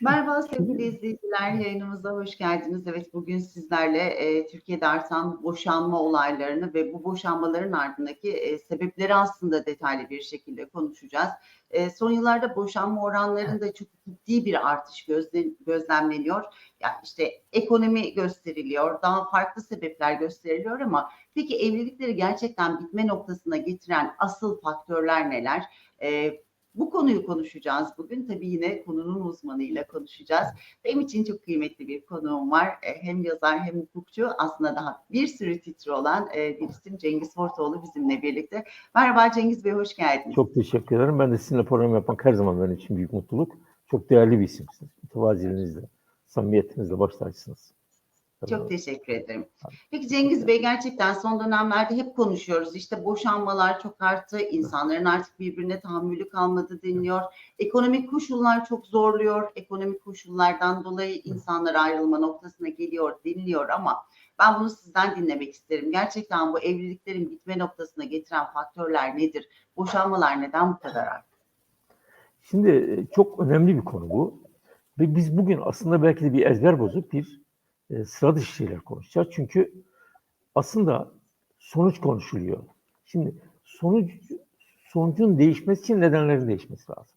Merhaba sevgili izleyiciler, yayınımıza hoş geldiniz. Evet bugün sizlerle e, Türkiye'de artan boşanma olaylarını ve bu boşanmaların ardındaki e, sebepleri aslında detaylı bir şekilde konuşacağız. E, son yıllarda boşanma oranlarında çok ciddi bir artış gözle, gözlemleniyor. Yani işte ekonomi gösteriliyor, daha farklı sebepler gösteriliyor ama peki evlilikleri gerçekten bitme noktasına getiren asıl faktörler neler? E, bu konuyu konuşacağız bugün. Tabii yine konunun uzmanıyla konuşacağız. Benim için çok kıymetli bir konuğum var. E, hem yazar hem hukukçu. Aslında daha bir sürü titri olan e, bir isim Cengiz Fortoğlu bizimle birlikte. Merhaba Cengiz Bey, hoş geldiniz. Çok teşekkür ederim. Ben de sizinle program yapmak her zaman benim için büyük mutluluk. Çok değerli bir isimsiniz. Mütevaziliğinizle, samimiyetinizle başlarsınız. Çok teşekkür ederim. Peki Cengiz Bey gerçekten son dönemlerde hep konuşuyoruz. İşte boşanmalar çok arttı. İnsanların artık birbirine tahammülü kalmadı deniliyor. Ekonomik koşullar çok zorluyor. Ekonomik koşullardan dolayı insanlar ayrılma noktasına geliyor deniliyor ama ben bunu sizden dinlemek isterim. Gerçekten bu evliliklerin bitme noktasına getiren faktörler nedir? Boşanmalar neden bu kadar arttı? Şimdi çok önemli bir konu bu. Ve biz bugün aslında belki de bir ezber bozup bir e, sıra dışı şeyler konuşacağız. Çünkü aslında sonuç konuşuluyor. Şimdi sonuç sonucun değişmesi için nedenlerin değişmesi lazım.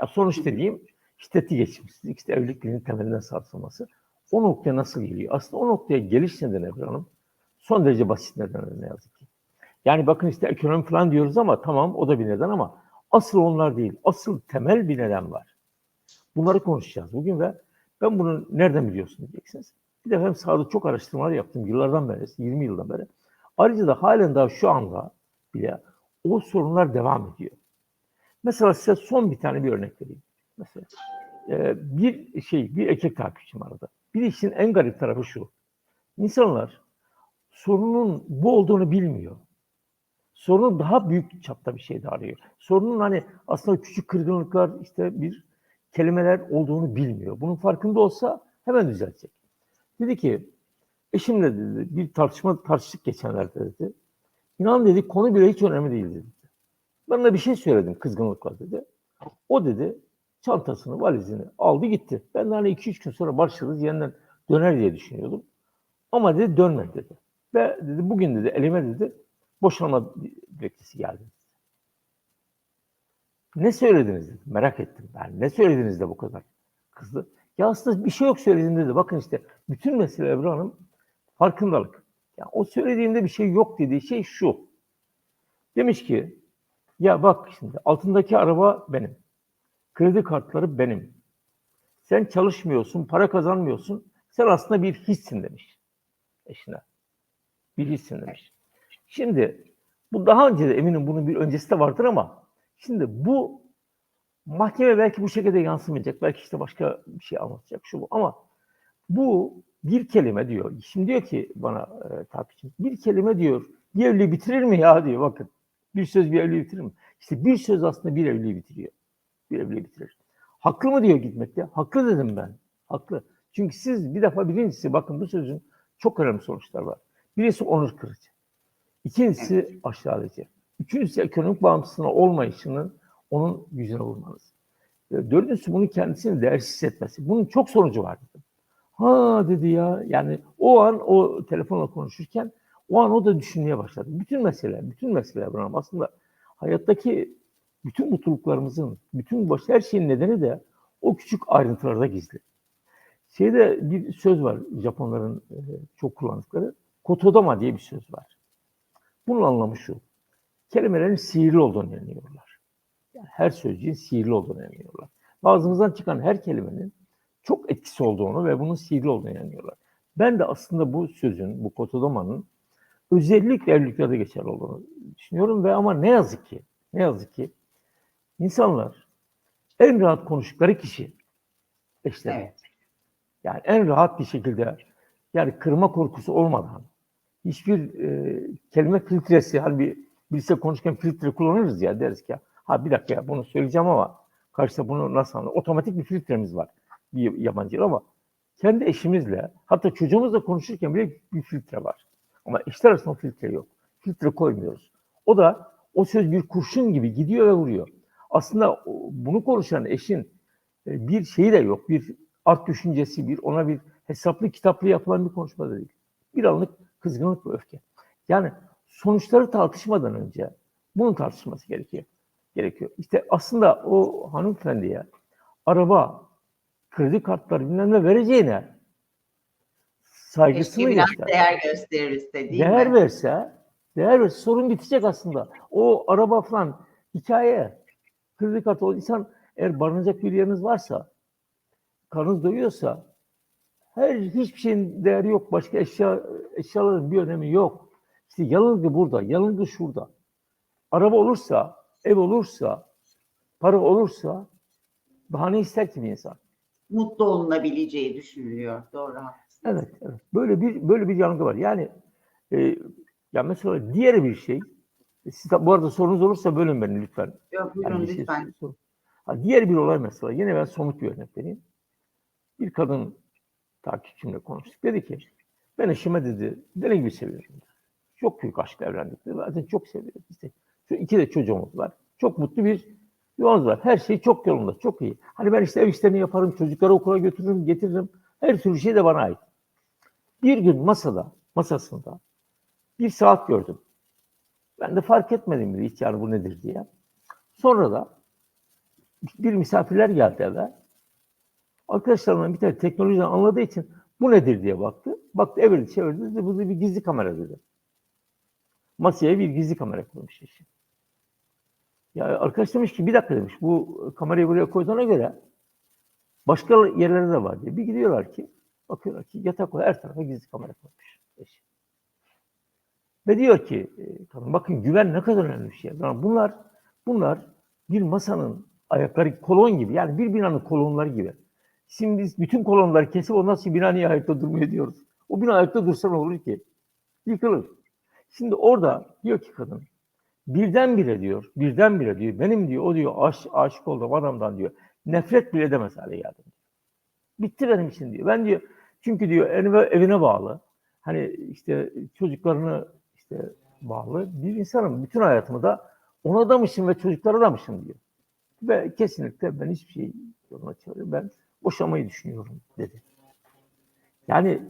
Ya sonuç dediğim şiddeti geçmişsizlik, işte evlilik temelinden sarsılması. O noktaya nasıl geliyor? Aslında o noktaya geliş nedeni Ebru Hanım son derece basit nedenler ne yazık ki. Yani bakın işte ekonomi falan diyoruz ama tamam o da bir neden ama asıl onlar değil. Asıl temel bir neden var. Bunları konuşacağız bugün ve ben bunu nereden biliyorsun diyeceksiniz. Bir de ben sahada çok araştırmalar yaptım yıllardan beri, 20 yıldan beri. Ayrıca da halen daha şu anda bile o sorunlar devam ediyor. Mesela size son bir tane bir örnek vereyim. Mesela e, bir şey, bir erkek takipçim arada. Bir işin en garip tarafı şu. İnsanlar sorunun bu olduğunu bilmiyor. Sorunun daha büyük çapta bir şey de arıyor. Sorunun hani aslında küçük kırgınlıklar işte bir kelimeler olduğunu bilmiyor. Bunun farkında olsa hemen düzeltecek. Dedi ki eşimle dedi bir tartışma tartıştık geçenlerde dedi. İnan dedi konu bile hiç önemli değil dedi. Ben de bir şey söyledim kızgınlıkla dedi. O dedi çantasını, valizini aldı gitti. Ben de hani iki üç gün sonra barışırız yeniden döner diye düşünüyordum. Ama dedi dönmedi dedi. Ve dedi bugün dedi elime dedi boşanma dilekçesi geldi. Ne söylediniz dedi. Merak ettim ben. Ne söylediniz de bu kadar kızdı. Ya aslında bir şey yok söylediğimde de bakın işte bütün mesele Ebru Hanım farkındalık. Ya o söylediğimde bir şey yok dediği şey şu. Demiş ki ya bak şimdi altındaki araba benim. Kredi kartları benim. Sen çalışmıyorsun, para kazanmıyorsun. Sen aslında bir hissin demiş eşine. Bir hissin demiş. Şimdi bu daha önce de eminim bunun bir öncesi de vardır ama şimdi bu mahkeme belki bu şekilde yansımayacak. Belki işte başka bir şey anlatacak şu bu ama bu bir kelime diyor. Şimdi diyor ki bana e, takipçim bir kelime diyor bir evliliği bitirir mi ya diyor bakın. Bir söz bir evliliği bitirir mi? İşte bir söz aslında bir evliliği bitiriyor. Bir evliliği bitirir. Haklı mı diyor gitmekte? Haklı dedim ben. Haklı. Çünkü siz bir defa birincisi bakın bu sözün çok önemli sonuçlar var. Birisi onur kırıcı. İkincisi aşağılayıcı. Üçüncüsü ekonomik bağımsızlığına olmayışının onun yüzüne vurmanız. Dördüncüsü bunun kendisini değersiz hissetmesi. Bunun çok sonucu var dedim. Ha dedi ya yani o an o telefonla konuşurken o an o da düşünmeye başladı. Bütün mesele, bütün mesele Abraham aslında hayattaki bütün mutluluklarımızın, bütün baş her şeyin nedeni de o küçük ayrıntılarda gizli. Şeyde bir söz var Japonların çok kullandıkları. Kotodama diye bir söz var. Bunun anlamı şu. Kelimelerin sihirli olduğunu inanıyorlar. Her sözcüğün sihirli olduğunu inanıyorlar. Ağzımızdan çıkan her kelimenin çok etkisi olduğunu ve bunun sihirli olduğunu inanıyorlar. Ben de aslında bu sözün, bu kotodamanın özellikle evliliklerde geçerli olduğunu düşünüyorum ve ama ne yazık ki, ne yazık ki insanlar en rahat konuştukları kişi eşleri. Evet. Yani en rahat bir şekilde yani kırma korkusu olmadan hiçbir e, kelime filtresi hani bir birisi konuşurken filtre kullanırız ya deriz ki ha bir dakika ya bunu söyleyeceğim ama karşıda bunu nasıl anlar? Otomatik bir filtremiz var bir yabancı ama kendi eşimizle hatta çocuğumuzla konuşurken bile bir filtre var. Ama eşler arasında filtre yok. Filtre koymuyoruz. O da o söz bir kurşun gibi gidiyor ve vuruyor. Aslında bunu konuşan eşin e, bir şeyi de yok. Bir art düşüncesi, bir ona bir hesaplı kitaplı yapılan bir konuşma da değil. Bir anlık kızgınlık ve öfke. Yani sonuçları tartışmadan önce bunun tartışılması gerekiyor. Gerekiyor. İşte aslında o hanımefendiye araba, kredi kartları bilmem ne vereceğine saygısını göster. değer gösterirse değil Değer mi? verse, değer verse sorun bitecek aslında. O araba falan hikaye. Kredi kartı o insan eğer barınacak bir yeriniz varsa, karnınız doyuyorsa her hiçbir şeyin değeri yok. Başka eşya eşyaların bir önemi yok. İşte yanılgı burada, yanılgı şurada. Araba olursa, ev olursa, para olursa daha ne ister ki bir insan? Mutlu olunabileceği düşünülüyor. Doğru. Evet, evet. Böyle bir böyle bir yanılgı var. Yani e, ya mesela diğer bir şey, siz de- bu arada sorunuz olursa bölün beni lütfen. Yok, Yani buyurun bir şey lütfen. sor- Ha, diğer bir olay mesela, yine ben somut bir örnek vereyim. Bir kadın takipçimle konuştuk. Dedi ki, ben eşime dedi, deli gibi seviyorum. Çok büyük aşkla evlendik. Dedi. Zaten çok seviyoruz. İşte şu iki de çocuğumuz var. Çok mutlu bir yuvamız var. Her şey çok yolunda, çok iyi. Hani ben işte ev işlerini yaparım, çocukları okula götürürüm, getiririm. Her türlü şey de bana ait. Bir gün masada, masasında bir saat gördüm. Ben de fark etmedim bile hiç yani bu nedir diye. Sonra da bir misafirler geldi eve. Arkadaşlarımdan bir tane teknolojiden anladığı için bu nedir diye baktı. Baktı evirdi çevirdi dedi bu bir gizli kamera dedi. Masaya bir gizli kamera koymuş eşi. Ya arkadaş demiş ki bir dakika demiş bu kamerayı buraya koyduğuna göre başka yerlerde de var diye. Bir gidiyorlar ki bakıyorlar ki yatak var her tarafa gizli kamera koymuş. Ve diyor ki e, kadın bakın güven ne kadar önemli bir şey. Yani bunlar bunlar bir masanın ayakları kolon gibi yani bir binanın kolonları gibi. Şimdi biz bütün kolonları kesip ondan sonra bina niye ayakta durmuyor diyoruz. O bina ayakta dursa ne olur ki? Yıkılır. Şimdi orada diyor ki kadın birdenbire diyor, birdenbire diyor benim diyor o diyor aş, aşık olduğum adamdan diyor nefret bile edemez hale geldim. Bitti benim için diyor. Ben diyor çünkü diyor evine, evine bağlı. Hani işte çocuklarını işte bağlı bir insanım. Bütün hayatımı da ona adamışım ve çocuklara adamışım diyor. Ve kesinlikle ben hiçbir şey yoluna. Ben boşamayı düşünüyorum dedi. Yani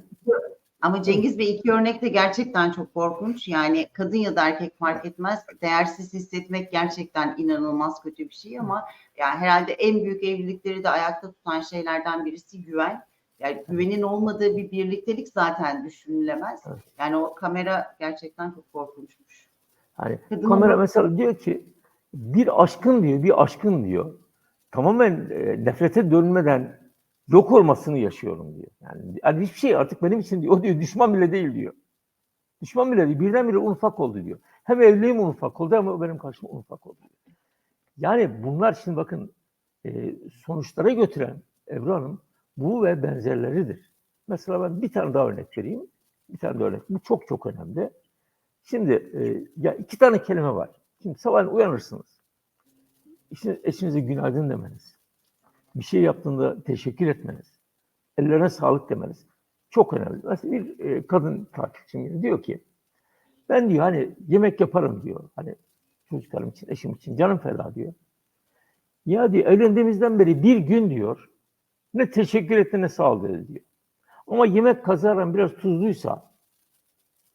Ama Cengiz Bey iki örnek de gerçekten çok korkunç. Yani kadın ya da erkek fark etmez. Değersiz hissetmek gerçekten inanılmaz kötü bir şey ama yani herhalde en büyük evlilikleri de ayakta tutan şeylerden birisi güven. Yani güvenin olmadığı bir birliktelik zaten düşünülemez. Evet. Yani o kamera gerçekten çok korkunçmuş. hani Kadın kamera olmak- mesela diyor ki bir aşkın diyor, bir aşkın diyor. Tamamen e, nefrete dönmeden yok olmasını yaşıyorum diyor. Yani, yani hiçbir şey artık benim için diyor. O diyor düşman bile değil diyor. Düşman bile değil. Birdenbire un ufak oldu diyor. Hem evliliğim un ufak oldu ama o benim karşıma un ufak oldu. diyor. Yani bunlar şimdi bakın e, sonuçlara götüren Ebru Hanım bu ve benzerleridir. Mesela ben bir tane daha örnek vereyim. Bir tane daha örnek. Bu çok çok önemli. Şimdi e, ya iki tane kelime var. Şimdi sabah uyanırsınız. İşte eşinize günaydın demeniz. Bir şey yaptığında teşekkür etmeniz. Ellerine sağlık demeniz. Çok önemli. Mesela bir e, kadın takipçim diyor ki ben diyor hani yemek yaparım diyor. Hani çocuklarım için, eşim için canım feda diyor. Ya diyor evlendiğimizden beri bir gün diyor ne teşekkür etti ne sağ dedi diyor. Ama yemek kazaran biraz tuzluysa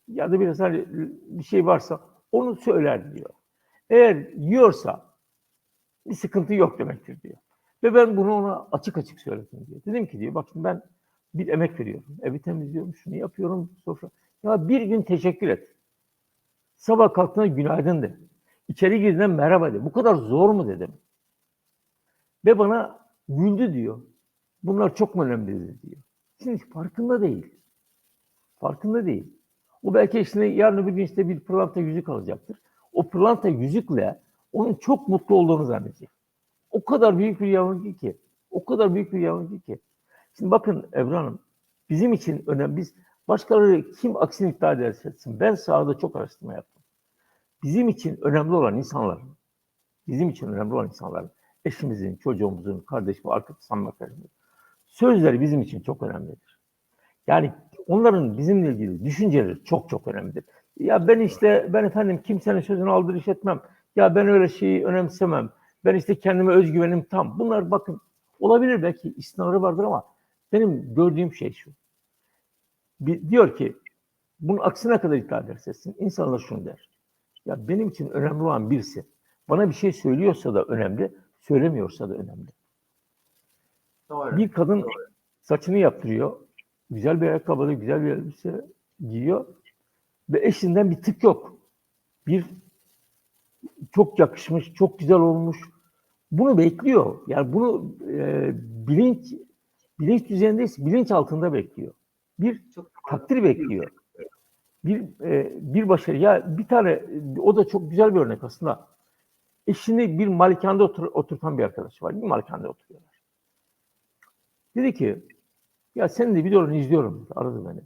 ya da biraz hani bir şey varsa onu söyler diyor. Eğer yiyorsa bir sıkıntı yok demektir diyor. Ve ben bunu ona açık açık söyledim diyor. Dedim ki diyor bak şimdi ben bir emek veriyorum. Evi temizliyorum, şunu yapıyorum, sofra. Ya bir gün teşekkür et. Sabah kalktığında günaydın de. İçeri girdiğinde merhaba de. Bu kadar zor mu dedim. Ve bana güldü diyor. Bunlar çok önemli diyor. Şimdi farkında değil. Farkında değil. O belki eşine yarın öbür gün işte bir pırlanta yüzük alacaktır. O pırlanta yüzükle onun çok mutlu olduğunu zannedecek. O kadar büyük bir yanılgı ki. O kadar büyük bir yanılgı ki. Şimdi bakın Ebru Hanım, bizim için önemli. Biz başkaları kim aksini iddia ederse etsin. Ben sahada çok araştırma yaptım. Bizim için önemli olan insanların, bizim için önemli olan insanların, eşimizin, çocuğumuzun, kardeşim, arkadaşım, arkadaşımız, sözleri bizim için çok önemlidir. Yani onların bizimle ilgili düşünceleri çok çok önemlidir. Ya ben işte, ben efendim kimsenin sözünü aldırış etmem. Ya ben öyle şeyi önemsemem. Ben işte kendime özgüvenim tam. Bunlar bakın Olabilir belki istisnaları vardır ama benim gördüğüm şey şu. Bir, diyor ki bunun aksine kadar iddia edersin. İnsanlar şunu der. Ya benim için önemli olan birisi bana bir şey söylüyorsa da önemli, söylemiyorsa da önemli. Doğru. Bir kadın saçını yaptırıyor. Güzel bir ayakkabı, güzel bir elbise giyiyor. Ve eşinden bir tık yok. Bir çok yakışmış, çok güzel olmuş. Bunu bekliyor. Yani bunu e, bilinç bilinç düzeyindeyse bilinç altında bekliyor. Bir Çok takdir bekliyor. Bir e, bir başarı. Ya bir tane o da çok güzel bir örnek aslında. Eşini bir malikanede otur, oturtan bir arkadaş var. Bir malikanede oturuyorlar. Dedi ki ya senin de videolarını izliyorum. Aradı beni.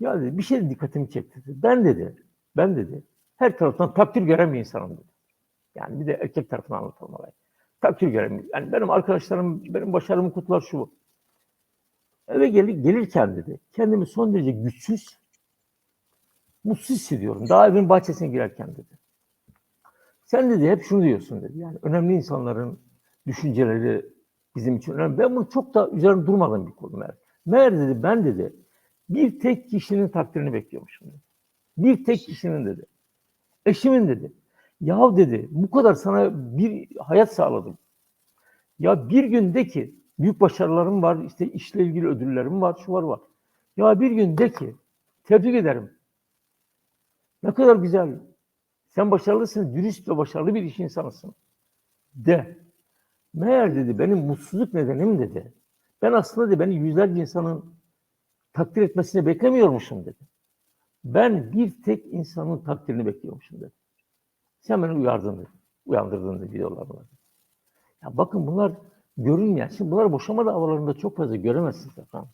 Ya dedi bir şey dikkatimi çekti. Ben dedi, ben dedi her taraftan takdir gören bir insanım dedi. Yani bir de erkek tarafını anlatalım olayı. Takdir gören bir- Yani benim arkadaşlarım, benim başarımı kutlar şu. Eve gel, gelirken dedi, kendimi son derece güçsüz, mutsuz hissediyorum. Daha evin bahçesine girerken dedi. Sen dedi hep şunu diyorsun dedi. Yani önemli insanların düşünceleri bizim için önemli. Ben bunu çok da üzerine durmadan bir konu meğer. Meğer dedi ben dedi bir tek kişinin takdirini bekliyormuşum dedi. Bir tek kişinin dedi. Eşimin dedi. Ya dedi bu kadar sana bir hayat sağladım. Ya bir günde ki büyük başarılarım var, işte işle ilgili ödüllerim var, şu var var. Ya bir gün de ki tebrik ederim. Ne kadar güzel. Sen başarılısın, dürüst ve başarılı bir iş insanısın. De. Meğer dedi benim mutsuzluk nedenim dedi. Ben aslında dedi beni yüzlerce insanın takdir etmesini beklemiyormuşum dedi. Ben bir tek insanın takdirini bekliyormuşum dedi. Sen beni uyardın dedi. Uyandırdın dedi videolarla. Ya bakın bunlar görünmeyen. Şimdi bunlar boşama davalarında çok fazla göremezsiniz efendim.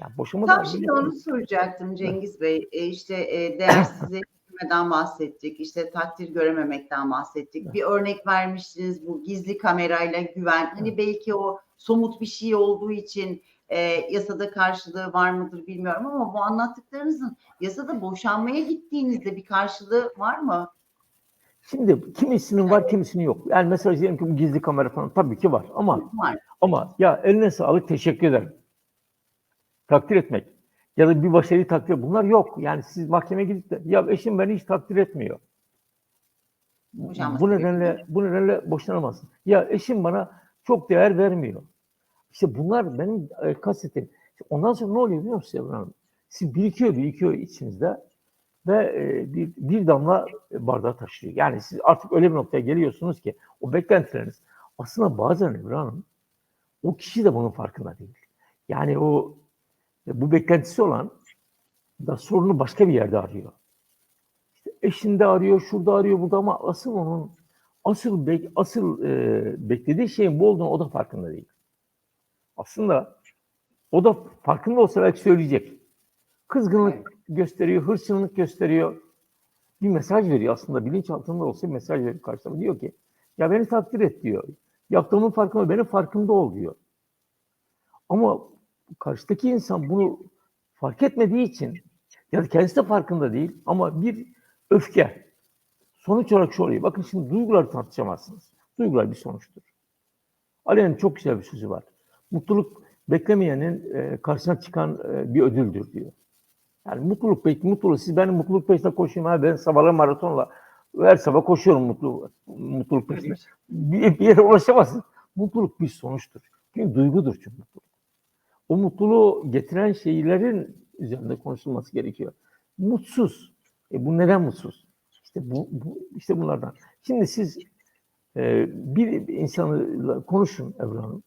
Ya boşama Tam şimdi onu soracaktım Cengiz Bey. E, işte e, değersizleştirmeden bahsettik. işte takdir görememekten bahsettik. Bir örnek vermiştiniz bu gizli kamerayla güven. Hani belki o somut bir şey olduğu için e, yasada karşılığı var mıdır bilmiyorum ama bu anlattıklarınızın yasada boşanmaya gittiğinizde bir karşılığı var mı? Şimdi kimisinin var kimisinin yok. Yani mesela diyelim ki bu gizli kamera falan tabii ki var ama Var. ama ya eline sağlık teşekkür ederim. Takdir etmek ya da bir başarıyı takdir bunlar yok. Yani siz mahkemeye gidip de ya eşim beni hiç takdir etmiyor. Boşanması Bu nedenle bu nedenle boşanamazsın. Ya eşim bana çok değer vermiyor. İşte bunlar benim e, kastettiğim. Ondan sonra ne oluyor biliyor musunuz Sevil Hanım? Siz birikiyor birikiyor içinizde ve e, bir, bir damla bardağı taşıyor. Yani siz artık öyle bir noktaya geliyorsunuz ki o beklentileriniz aslında bazen Ebru Hanım o kişi de bunun farkında değil. Yani o e, bu beklentisi olan da sorunu başka bir yerde arıyor. İşte eşinde arıyor, şurada arıyor, burada ama asıl onun asıl bek, asıl e, beklediği şeyin bu olduğunu o da farkında değil. Aslında o da farkında olsa belki söyleyecek. Kızgınlık gösteriyor, hırsızlık gösteriyor. Bir mesaj veriyor aslında bilinç altında olsa mesaj veriyor karşısına. Diyor ki ya beni takdir et diyor. Yaptığımın farkında, benim farkında ol diyor. Ama karşıdaki insan bunu fark etmediği için ya da kendisi de farkında değil ama bir öfke. Sonuç olarak şu oluyor. Bakın şimdi duyguları tartışamazsınız. Duygular bir sonuçtur. Ali'nin çok güzel bir sözü var. Mutluluk beklemeyenin e, karşısına çıkan e, bir ödüldür diyor. Yani mutluluk bekle, mutluluk. Siz benim mutluluk peşinde koşayım ha ben sabahla maratonla her sabah koşuyorum mutlu, mutluluk peşinde. Bir, bir yere ulaşamazsın. Mutluluk bir sonuçtur. Çünkü duygudur çünkü mutluluk. O mutluluğu getiren şeylerin üzerinde konuşulması gerekiyor. Mutsuz. E bu neden mutsuz? İşte bu, bu işte bunlardan. Şimdi siz e, bir insanla konuşun Ebru Hanım.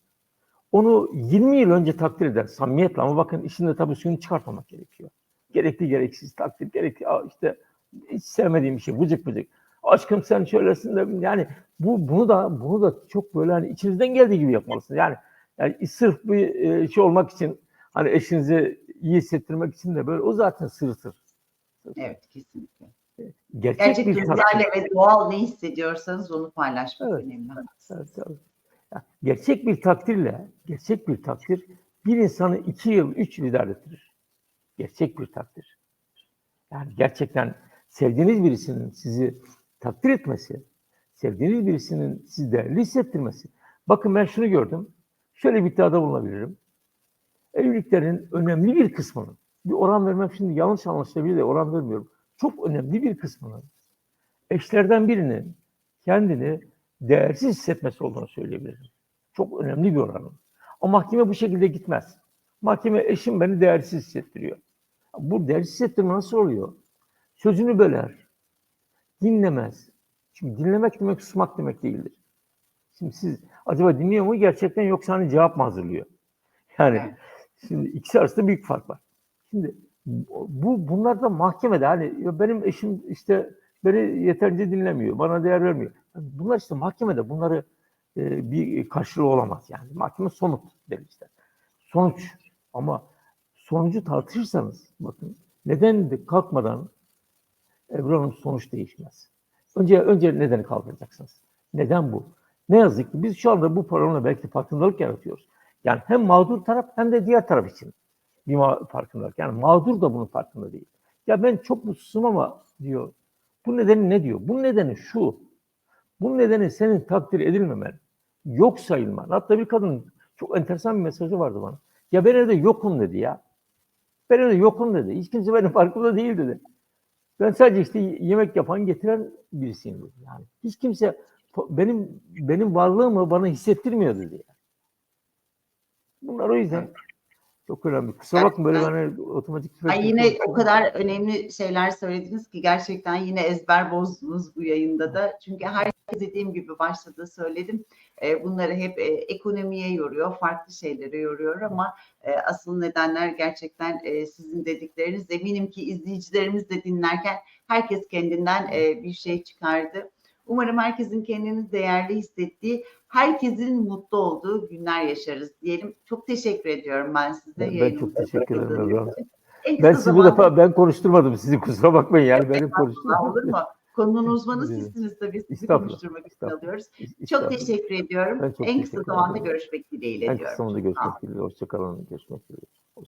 Onu 20 yıl önce takdir eder samimiyetle ama bakın işinde tabii suyunu çıkartmamak gerekiyor. Gerekli gereksiz takdir, gerekli işte hiç sevmediğim bir şey bıcık bıcık. Aşkım sen şöylesin de yani bu bunu da bunu da çok böyle hani içinizden geldiği gibi yapmalısınız. Yani yani sırf bir e, şey olmak için hani eşinizi iyi hissettirmek için de böyle o zaten sırıtır. Evet kesinlikle. Gerçek, Gerçek bir takdir. duygularla ve doğal ne hissediyorsanız onu paylaşmak Evet. önemli. Evet, evet. Gerçek bir takdirle, gerçek bir takdir bir insanı iki yıl, üç yıl idare ettirir. Gerçek bir takdir. Yani gerçekten sevdiğiniz birisinin sizi takdir etmesi, sevdiğiniz birisinin sizi değerli hissettirmesi, Bakın ben şunu gördüm. Şöyle bir iddiada bulunabilirim. Evliliklerin önemli bir kısmının, bir oran vermem şimdi yanlış anlaşılabilir de oran vermiyorum. Çok önemli bir kısmının eşlerden birinin kendini değersiz hissetmesi olduğunu söyleyebilirim. Çok önemli bir oranın. O mahkeme bu şekilde gitmez. Mahkeme eşim beni değersiz hissettiriyor. Bu değersiz hissettirme nasıl oluyor? Sözünü böler, dinlemez. Çünkü dinlemek demek susmak demek değildir. Şimdi siz acaba dinliyor mu gerçekten yoksa hani cevap mı hazırlıyor? Yani şimdi ikisi arasında büyük fark var. Şimdi bu bunlar da mahkemede hani benim eşim işte beni yeterince dinlemiyor, bana değer vermiyor. Bunlar işte mahkemede bunları e, bir karşılığı olamaz yani. Mahkeme somut der işte. Sonuç ama sonucu tartışırsanız bakın neden de kalkmadan Ebru sonuç değişmez. Önce önce nedeni kaldıracaksınız. Neden bu? Ne yazık ki biz şu anda bu programla belki farkındalık yaratıyoruz. Yani hem mağdur taraf hem de diğer taraf için bir farkındalık. Yani mağdur da bunun farkında değil. Ya ben çok mutsuzum ama diyor. Bu nedeni ne diyor? Bu nedeni şu. Bu nedeni senin takdir edilmemen, yok sayılman. Hatta bir kadın çok enteresan bir mesajı vardı bana. Ya ben evde yokum dedi ya. Ben evde yokum dedi. Hiç kimse benim farkımda değil dedi. Ben sadece işte yemek yapan, getiren birisiyim dedi. Yani hiç kimse benim benim varlığımı bana hissettirmiyor dedi. Yani. Bunlar o yüzden çok önemli. Kusura bakma böyle ben otomatik Ay yine o kadar önemli şeyler söylediniz ki gerçekten yine ezber bozdunuz bu yayında da. Çünkü herkes dediğim gibi başta da söyledim. E, bunları hep e, ekonomiye yoruyor, farklı şeylere yoruyor ama e, asıl nedenler gerçekten sizin dedikleriniz. Eminim ki izleyicilerimiz de dinlerken herkes kendinden bir şey çıkardı. Umarım herkesin kendini değerli hissettiği, herkesin mutlu olduğu günler yaşarız diyelim. Çok teşekkür ediyorum ben size. Ben, ben çok teşekkür ederim. Ben sizi bu defa ben konuşturmadım sizi kusura bakmayın yani benim konuştuğum. Olur mu? Konunun uzmanı sizsiniz tabii. Sizi konuşturmak için alıyoruz. Çok teşekkür ediyorum. Ben çok en kısa zamanda görüşmek dileğiyle En diyorum. kısa zamanda görüşmek dileğiyle. Hoşçakalın. Görüşmek dileğiyle.